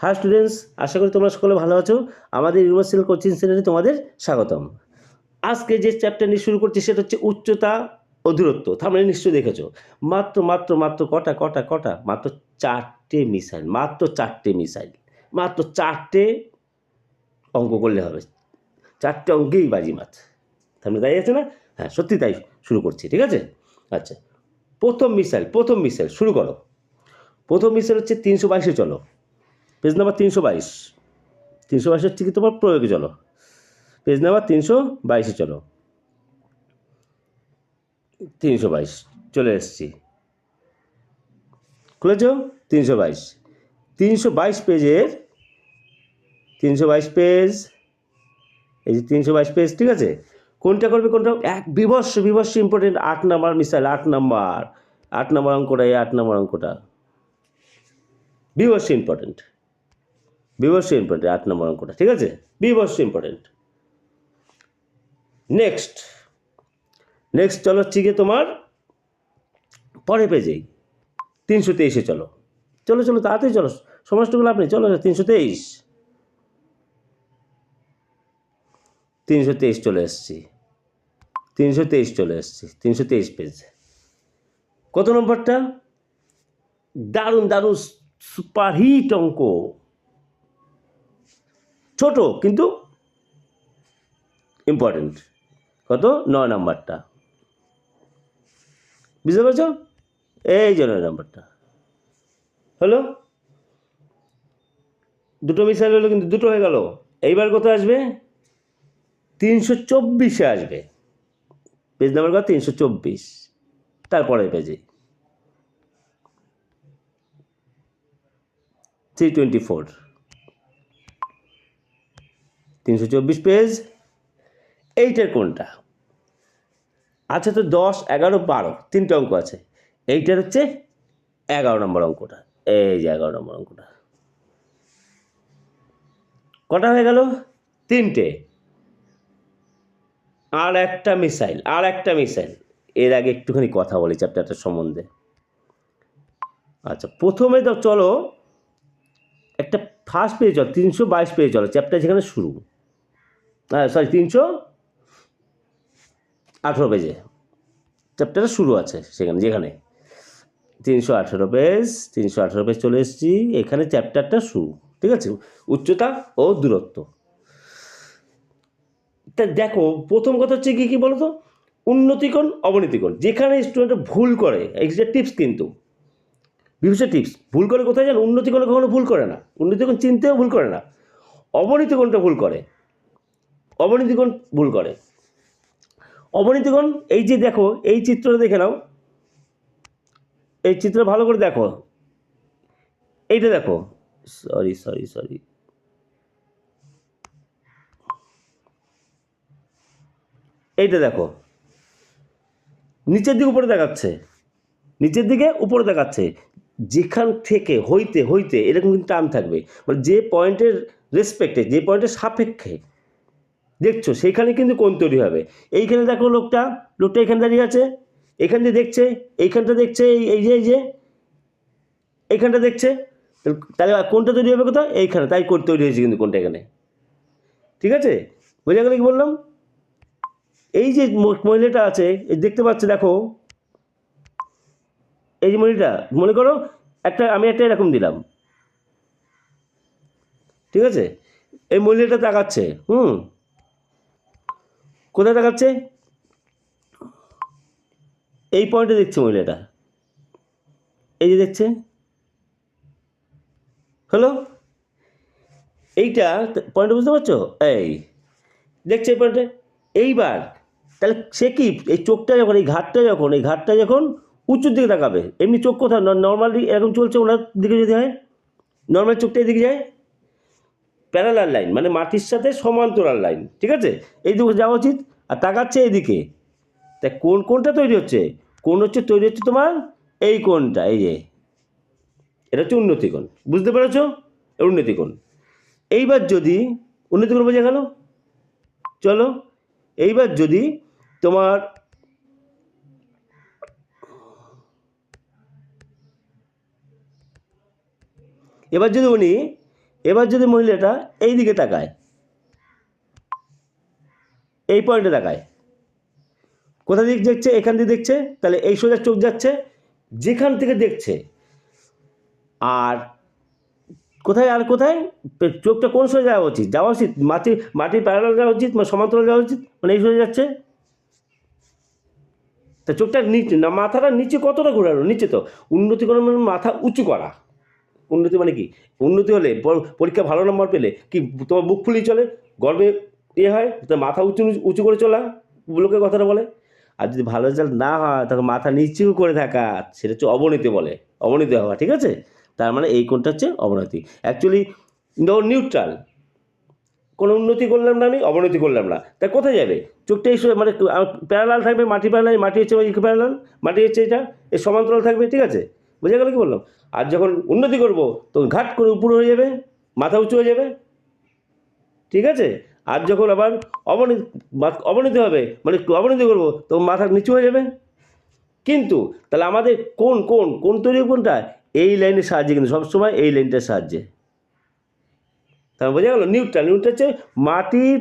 High students আশা করি তোমরা সকলে ভালো আছো। আমাদের ইউনিভার্সাল কোচিং সেন্টারে তোমাদের স্বাগতম। আজকে যে চ্যাপ্টার নিয়ে শুরু করছি সেটা হচ্ছে উচ্চতা ও দূরত্ব। থামলে নিশ্চয়ই দেখেছ। মাত্র মাত্র মাত্র কটা কটা কটা? মাত্র চারটে মিসাইল মাত্র চারটে মিসাইল মাত্র চারটে অঙ্ক করলে হবে। চারটে অঙ্কেই বাজি মাছ সামনে তাই আছে না? হ্যাঁ সত্যি তাই শুরু করছি, ঠিক আছে? আচ্ছা প্রথম মিসাইল প্রথম মিসাইল শুরু করো। প্রথম মিসাইল হচ্ছে তিনশো বাইশে চলো। পেজ নাম্বার তিনশো বাইশ তিনশো বাইশের কি তোমার প্রয়োগে চলো। পেজ নাম্বার তিনশো বাইশে চলো। তিনশো বাইশ চলে এসেছি। খুলেছ? তিনশো বাইশ তিনশো বাইশ পেজের তিনশো বাইশ পেজ। এই যে তিনশো বাইশ পেজ, ঠিক আছে? কোনটা করবে কোনটা? এক বিবর্ষ বিবর্ষ ইম্পর্টেন্ট আট নাম্বার মিসাইল আট নাম্বার। আট নাম্বার অঙ্কটা, এই আট নাম্বার অঙ্কটা। বিবর্ষ ইম্পর্টেন্ট বিবর্ষ ইম্পর্টেন্ট আট নম্বর অঙ্কটা, ঠিক আছে? বিবর্ষ ইম্পর্টেন্ট নেক্সট নেক্সট চলো হচ্ছে তোমার পরে পেজেই তিনশো তেইশে চলো। চলো চলো, তাড়াতাড়ি চলো। সমস্তগুলো আপনি, চলো তিনশো তেইশ। তিনশো তেইশ চলে এসছি। তিনশো তেইশ চলে এসছি। তিনশো তেইশ পেজ কত নম্বরটা? দারুণ দারুণ, সুপারহিট অঙ্ক। ছোট কিন্তু ইম্পর্টেন্ট কত? নয় নাম্বারটা। বুঝতে পারছ? এই যে নয় নাম্বারটা। হলো? দুটো মিসাইল হলো কিন্তু দুটো হয়ে গেল। এইবার কত আসবে? তিনশো চব্বিশে আসবে। পেজ নাম্বার কত? তিনশো চব্বিশ। তারপরে পেজে থ্রি টোয়েন্টি ফোর তিনশো চব্বিশ পেজ। এইটার কোনটা? আচ্ছা তো দশ, এগারো, বারো, তিনটে অঙ্ক আছে। এইটার হচ্ছে এগারো নম্বর অঙ্কটা। এই যে এগারো নম্বর অঙ্কটা। কটা হয়ে গেল? তিনটে। আর একটা মিসাইল, আর একটা মিসাইল। এর আগে একটুখানি কথা বলি চ্যাপ্টারটার সম্বন্ধে। আচ্ছা প্রথমে তো চলো একটা ফার্স্ট পেজ চলো, তিনশো বাইশ পেজ চলো, চ্যাপ্টার যেখানে শুরু। সরি তিনশো আঠেরো পেজে। চ্যাপ্টারটা শুরু আছে সেখানে, যেখানে। তিনশো আঠেরো পেজ, তিনশো আঠেরো পেজ চলে এসেছি, এখানে চ্যাপ্টারটা শুরু, ঠিক আছে? উচ্চতা ও দূরত্ব। তা দেখো, প্রথম কথা হচ্ছে কী কী বলো তো উন্নতিকোণ, অবনতিকোণ। যেখানে স্টুডেন্ট ভুল করে এইটা টিপস কিন্তু। বিভিন্ন টিপস ভুল করে কোথায় জানো? উন্নতিকোণে কখনো ভুল করে না। উন্নতিকোণ চিনতেও ভুল করে না। অবনতিকোণটা ভুল করে। অবনতিকোণ ভুল করে। অবনতিকোণ এই যে দেখো, এই চিত্রটা দেখে নাও। এই চিত্র ভালো করে দেখো। এইটা দেখো। সরি সরি সরি এইটা দেখো। নিচের দিকে উপরে দেখাচ্ছে। নিচের দিকে উপরে দেখাচ্ছে। যেখান থেকে, হইতে হইতে, এরকম কিন্তু টার্ম থাকবে। মানে যে পয়েন্টের রেসপেক্টে যে পয়েন্টের সাপেক্ষে দেখছ, সেইখানে কিন্তু কোন তৈরি হবে। এইখানে দেখো লোকটা লোকটা এখানে দাঁড়িয়ে আছে, এখান দিয়ে দেখছে, এইখানটা দেখছে, এই যে এই যে, এইখানটা দেখছে, তাহলে কোনটা তৈরি হবে কোথাও এইখানে, তাই কোন তৈরি হয়েছে কিন্তু কোনটা এখানে। ঠিক আছে? বোঝা গেলে কি বললাম? এই যে মহিলাটা আছে এই দেখতে পাচ্ছে, দেখো। এই যে মহিলাটা, মনে করো, একটা, আমি একটা এরকম দিলাম। ঠিক আছে? এই মহিলাটা তাকাচ্ছে, হুম? কোথায় দেখাচ্ছে? এই পয়েন্টে দেখছে মহিলাটা। এই যে দেখছে। হ্যালো এইটা পয়েন্টটা বুঝতে পারছ? এই। দেখছে এই পয়েন্টে এইবার, তাহলে সে কি, এই চোখটা যখন, এই ঘাটটা যখন, এই ঘাটটা যখন উঁচুর দিকে তাকাবে, এমনি চোখ কোথায়? নর্মালি এরকম চলছে ওনার দিকে যদি হয়? নর্মাল চোখটা এদিকে যায়? প্যারালাল লাইন মানে মাটির সাথে সমান্তরাল লাইন, ঠিক আছে? এই দিকে যাওয়া উচিত, আর তাকাচ্ছে এইদিকে। তা কোন কোনটা তৈরি হচ্ছে? কোন হচ্ছে, তৈরি হচ্ছে তোমার এই কোনটা এই যে। এটা হচ্ছে উন্নতিকোণ বুঝতে পেরেছ? উন্নতিকোণ এইবার যদি উন্নতিকোণ বোঝা গেল? চলো, এইবার যদি তোমার এবার যদি উনি এবার যদি মহিলাটা এই দিকে তাকায়, এই পয়েন্টে তাকায়, কোথা দিক দেখছে? এখান দিয়ে দেখছে, তাহলে এই সোজা চোখ যাচ্ছে, যেখান থেকে দেখছে, আর কোথায় আর কোথায়? চোখটা কোন সোজা যাওয়া উচিত? যাওয়া উচিত? মাটি, মাটির প্যারালাল যাওয়া উচিত মানে সমান্তরাল যাওয়া উচিত মানে এই সোজা যাচ্ছে? তা চোখটা নিচে, না, মাথাটা নিচে কতটা ঘোরানো নিচে তো উন্নতি করার মানে মাথা উঁচু করা। উন্নতি মানে কি? উন্নতি হলে পরীক্ষা ভালো নম্বর পেলে কি তোমার বুক ফুলিয়ে চলে? গর্বে ইয়ে হয়? মাথা উঁচু উঁচু করে চলা? লোকে কথাটা বলে। আর যদি ভালো রেজাল্ট না হয়, তখন মাথা নিচু করে থাকা, সেটা হচ্ছে অবনতি বলে। অবনতি হওয়া, ঠিক আছে? তার মানে এই কোনটা হচ্ছে অবনতি। অ্যাকচুয়ালি নিউট্রাল কোনো উন্নতি করলাম না আমি, অবনতি করলাম না। তা কোথায় যাবে? চোখটা এই মানে প্যারালাল থাকবে, মাটি প্যারালাল মাটি হচ্ছে প্যারালাল মাটি হচ্ছে এটা, এর সমান্তরাল থাকবে, ঠিক আছে? বুঝে গেল কি বললাম? আর যখন উন্নতি করব, তখন ঘাট করে উপরে হয়ে যাবে, মাথা উঁচু হয়ে যাবে। ঠিক আছে? আর যখন আবার অবনতি অবনতি হবে মানে অবনতি করব, তখন মাথা নিচু হয়ে যাবে। কিন্তু তাহলে আমাদের কোন কোন কোন তৈরি কোনটা? এই লাইনের সাহায্যে কিন্তু সবসময় এই লাইনটার সাহায্যে। তাহলে বোঝা গেল, নিউট্রাল নিউট্রাল হচ্ছে মাটির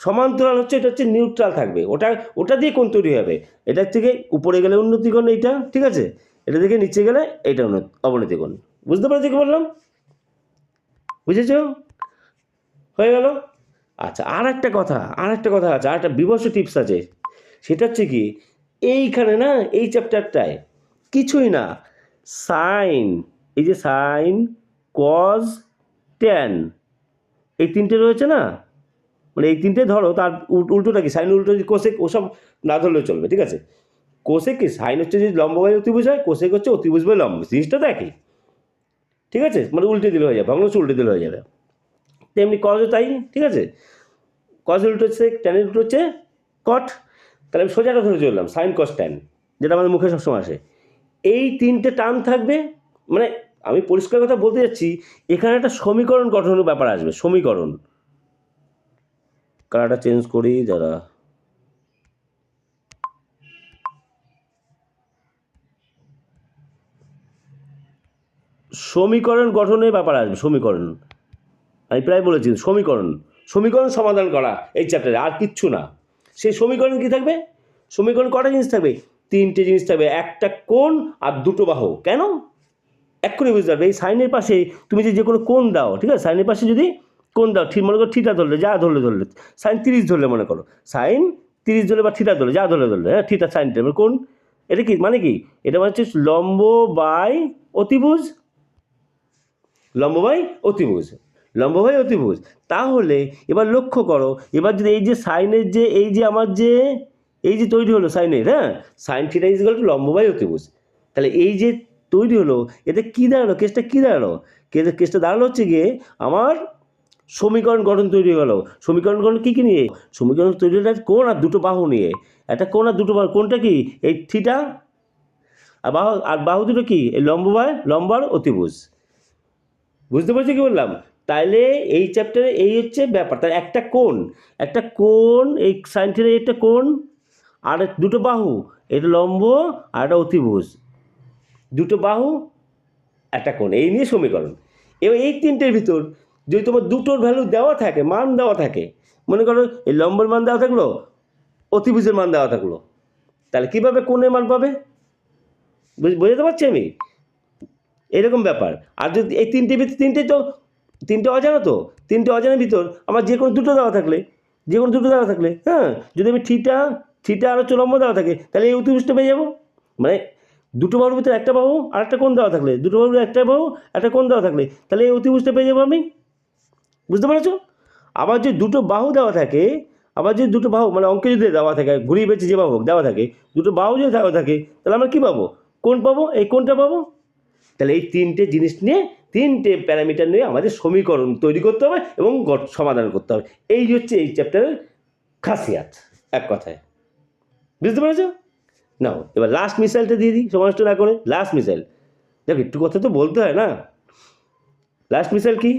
সমান্তরাল হচ্ছে, এটা হচ্ছে নিউট্রাল থাকবে। ওটা ওটা দিয়ে কোন তৈরি হবে? এটার থেকে উপরে গেলে উন্নতিকোণ এইটা, ঠিক আছে? এটা থেকে নিচে গেলে এটা অবনতি অবনতিকোণ বুঝতে পারছি কি বললাম? বুঝেছ? হয়ে গেল? আচ্ছা আর একটা কথা আর একটা কথা আছে আর একটা বিবর্ষ টিপস আছে। সেটা হচ্ছে কি, এইখানে না, এই চ্যাপ্টারটায় কিছুই না সাইন এই যে সাইন কজ ট্যান এই তিনটে রয়েছে না? মানে এই তিনটে ধরো, তার উল- উল্টোটা কি? সাইন উল্টো কোসেক ওসব না ধরলেও চলবে, ঠিক আছে? কোসেক কি সাইন হচ্ছে যদি লম্ব বাই অতিভুজ হয়? কোসেক হচ্ছে অতিভুজ বাই লম্ব? জিনিসটা তো একই। ঠিক আছে? মানে উল্টে দিলে হয়ে যাবে ভগ্নাংশ উল্টে দিলে হয়ে যাবে। তেমনি কজও তাই, ঠিক আছে? কজ উল্টো হচ্ছে ট্যানের উল্টো হচ্ছে কট তাহলে আমি সোজাটা ধরে চললাম সাইন কস ট্যান যেটা আমাদের মুখে সবসময় আসে। এই তিনটে টার্ম থাকবে মানে আমি পরিষ্কার কথা বলতে যাচ্ছি, এখানে একটা সমীকরণ গঠনের ব্যাপার আসবে, সমীকরণ। কালারটা চেঞ্জ করি যারা সমীকরণ গঠনের ব্যাপার আসবে, সমীকরণ। আমি প্রায় বলেছি, সমীকরণ। সমীকরণ সমাধান করা এই চ্যাপ্টারে আর কিচ্ছু না। সেই সমীকরণ কি থাকবে? সমীকরণ কটা জিনিস থাকবে? তিনটে জিনিস থাকবে, একটা কোণ আর দুটো বাহু। কেন? এক্ষুনি বুঝতে পারবে, এই সাইনের পাশে তুমি যদি যে কোনো কোণ দাও, ঠিক আছে? সাইনের পাশে যদি কোণ দাও, ঠিক মনে করো থিটা ধরলে, যা ধরলে ধরলে, সাইন তিরিশ ধরলে মনে করো। সাইন তিরিশ ধরলে বা থিটা ধরলে, যা ধরলে ধরলে হ্যাঁ? থিটা সাইনটা কোণ, এটা কি? মানে কি? এটা মানে হচ্ছে লম্ব বাই অতিভুজ লম্ব বাই অতিভুজ, লম্ব বাই অতিভুজ। তাহলে এবার লক্ষ্য করো, এবার যদি এই যে সাইনের যে, এই যে আমার যে, এই যে তৈরি হলো সাইনের হ্যাঁ? সাইন থিটা ইজ টু লম্ববাই অতিভুজ। তাহলে এই যে তৈরি হলো, এতে কী দাঁড়াল? কেসটা কী দাঁড়াল? কেসটা কেসটা দাঁড়াল হচ্ছে গিয়ে আমার সমীকরণ গঠন তৈরি গেল। সমীকরণ গঠন কী কী নিয়ে? সমীকরণ তৈরি হলো কোণ আর দুটো বাহু নিয়ে। একটা কোণ আর দুটো বাহু কোনটা কি? এই থিটা আর বাহু আর বাহু দুটো কি? এই লম্ব বাই লম্বার অতিভুজ। বুঝতে পারছি কি বললাম? তাইলে এই চ্যাপ্টারে এই হচ্ছে ব্যাপার। তার একটা কোণ একটা কোণ, এই সাইন একটা কোণ, আর দুটো বাহু, এটা লম্ব আর একটা অতিভুজ। দুটো বাহু, একটা কোণ, এই নিয়ে সমীকরণ। এবার এই তিনটের ভিতর যদি তোমার দুটোর ভ্যালু দেওয়া থাকে, মান দেওয়া থাকে, মনে করো এই লম্বর মান দেওয়া থাকল, অতিভুজের মান দেওয়া থাকল, তাহলে কীভাবে কোণের মান পাবে? বুঝ- বোঝাতে পারছি আমি? এরকম ব্যাপার। আর যদি এই তিনটে ভিতর তিনটে তো, তিনটে অজানা তো, তিনটে অজানার ভিতর আমার যে কোনো দুটো দেওয়া থাকলে যে কোনো দুটো দেওয়া থাকলে হ্যাঁ যদি আমি থিটা থিটা আর হচ্ছে লম্ব দেওয়া থাকে, তাহলে এই অতিভুজটা পেয়ে যাব। মানে দুটো বাহুর ভিতরে একটা বাহু আর একটা কোণ দেওয়া থাকলে, দুটো বাহুর একটা বাহু, একটা কোন দেওয়া থাকলে, তাহলে এই অতিভুজটা পেয়ে যাব আমি। বুঝতে পেরেছ? আবার যে দুটো বাহু দেওয়া থাকে, আবার যদি দুটো বাহু মানে অঙ্কে যদি দেওয়া থাকে, ঘুরিয়ে বেঁচে যে বাহু দেওয়া থাকে, দুটো বাহু যদি দেওয়া থাকে, তাহলে আমরা কী পাবো? কোন পাবো? এই কোনটা পাবো? তাহলে এই তিনটে জিনিস নিয়ে তিনটে প্যারামিটার নিয়ে আমাদের সমীকরণ তৈরি করতে হবে এবং সমাধান করতে হবে। এই হচ্ছে এই চ্যাপ্টারের খাসিয়াত, এক কথায়। বুঝতে পেরেছ? নাও, এবার লাস্ট মিসাইলটা দিয়ে দিই সময় না করে লাস্ট মিসাইল দেখো, একটু কথা তো বলতে হয় না? লাস্ট মিসাইল কি?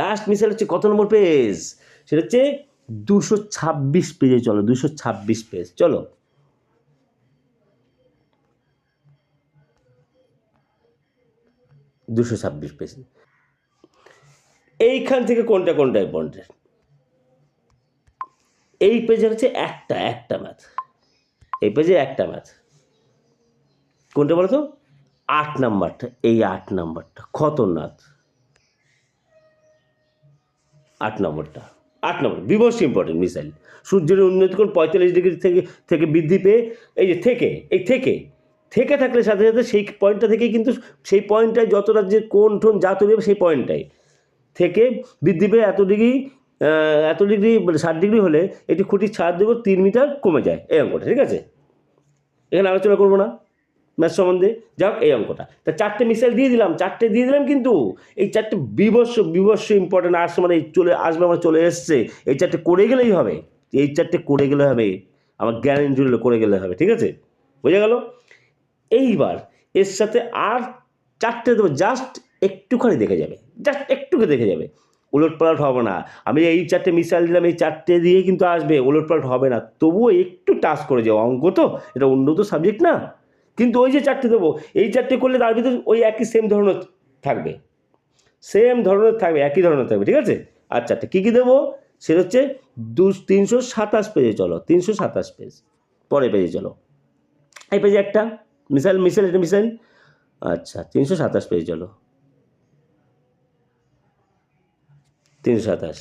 লাস্ট মিসাইল হচ্ছে কত নম্বর পেজ সেটা হচ্ছে দুশো ছাব্বিশ পেজে চলো, দুশো ছাব্বিশ পেজ চলো। দুশো ছাব্বিশ পেজ এইখান থেকে কোনটা কোনটা ইম্পর্টেন্ট এই পেজে হচ্ছে একটা একটা ম্যাথ এই পেজে একটা ম্যাথ কোনটা বলো তো আট নাম্বারটা, এই আট নাম্বারটা খতরনাথ আট নম্বরটা, আট নম্বর বিবস ইম্পর্টেন্ট মিসাইল সূর্যের উন্নতি কোণ পঁয়তাল্লিশ ডিগ্রি থেকে থেকে বৃদ্ধি পেয়ে, এই যে থেকে, এই থেকে থেকে থাকলে সাথে সাথে সেই পয়েন্টটা থেকেই কিন্তু সেই পয়েন্টটায় যত রাজ্যের কোন ঠোন যা তৈরি হবে সেই পয়েন্টটাই। থেকে বৃদ্ধি পেয়ে এত ডিগ্রি এত ডিগ্রি মানে ষাট ডিগ্রি হলে এটি খুঁটির ছাড় দেবো তিন মিটার কমে যায় এই অঙ্কটা, ঠিক আছে? এখানে আলোচনা করব না, ম্যাথ সম্বন্ধে। যাক, এই অঙ্কটা। তা চারটে মিসাইল দিয়ে দিলাম, চারটে দিয়ে দিলাম কিন্তু এই চারটে বিবস্ব বিবস্ব ইম্পর্টেন্ট আসছে মানে চলে আসবে আমার চলে এসছে। এই চারটে করে গেলেই হবে। এই চারটে করে গেলে হবে। আমার গ্যারেন্টি হলো করে গেলে হবে, ঠিক আছে? বোঝা গেল? এইবার এর সাথে আর চারটে দেবো জাস্ট একটুখানি দেখে যাবে জাস্ট একটুখানি দেখে যাবে। উলট পালট হবে না। আমি এই চারটে মিসাইল দিলাম, এই চারটে দিয়ে কিন্তু আসবে উলট পালট হবে না। তবুও একটু টাচ করে যাও, অঙ্ক তো, এটা উন্নত সাবজেক্ট না। কিন্তু ওই যে চারটে দেবো, এই চারটে করলে তার ভিতরে ওই একই সেম ধরনের থাকবে। সেম ধরনের থাকবে, একই ধরনের থাকবে, ঠিক আছে? আর চারটে কী কী দেবো? সেটা হচ্ছে দু, তিনশো সাতাশ পেজে চলো, তিনশো সাতাশ পেজ পরে পেজে চলো। এই পেজে একটা মিসাইল মিসাইল, এটা মিসাইল? আচ্ছা তিনশো সাতাশ পেয়ে চলো। তিনশো সাতাশ।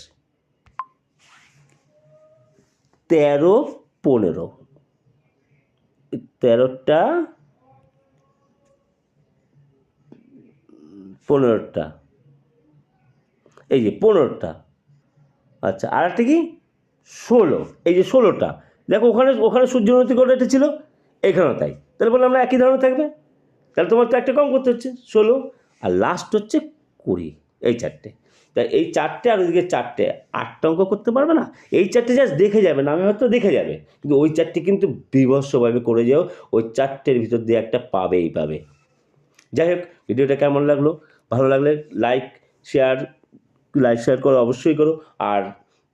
তেরো, পনেরো। তেরোটা, পনেরোটা। এই যে পনেরোটা। আচ্ছা আর একটা কি? ষোলো। এই যে ষোলোটা। দেখো, ওখানে ওখানে সূর্য উন্নতি করে ছিল? এখানেও তাই। তাহলে বললাম, আমরা একই ধরনের থাকবে? তাহলে তোমার তো একটা কম করতে হচ্ছে। ষোলো। আর লাস্ট হচ্ছে কুড়ি এই চারটে। তা এই চারটে আর ওইদিকে চারটে, আটটা অঙ্ক করতে পারবে না? এই চারটে জাস্ট দেখে যাবে, নামে হয়তো দেখে যাবে। কিন্তু ওই চারটে কিন্তু বিভৎসভাবে করে যাও, ওই চারটের ভিতর দিয়ে একটা পাবেই পাবে। যাই হোক, ভিডিওটা কেমন লাগল? ভালো লাগলে লাইক শেয়ার লাইক শেয়ার করো, অবশ্যই করো। আর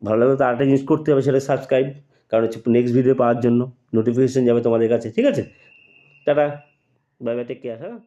ভালো লাগলে তো আরেকটা জিনিস করতে হবে সেটা সাবস্ক্রাইব কারণ হচ্ছে নেক্সট ভিডিও পাওয়ার জন্য নোটিফিকেশান যাবে তোমাদের কাছে, ঠিক আছে? Tata bye bye take care হ্যাঁ?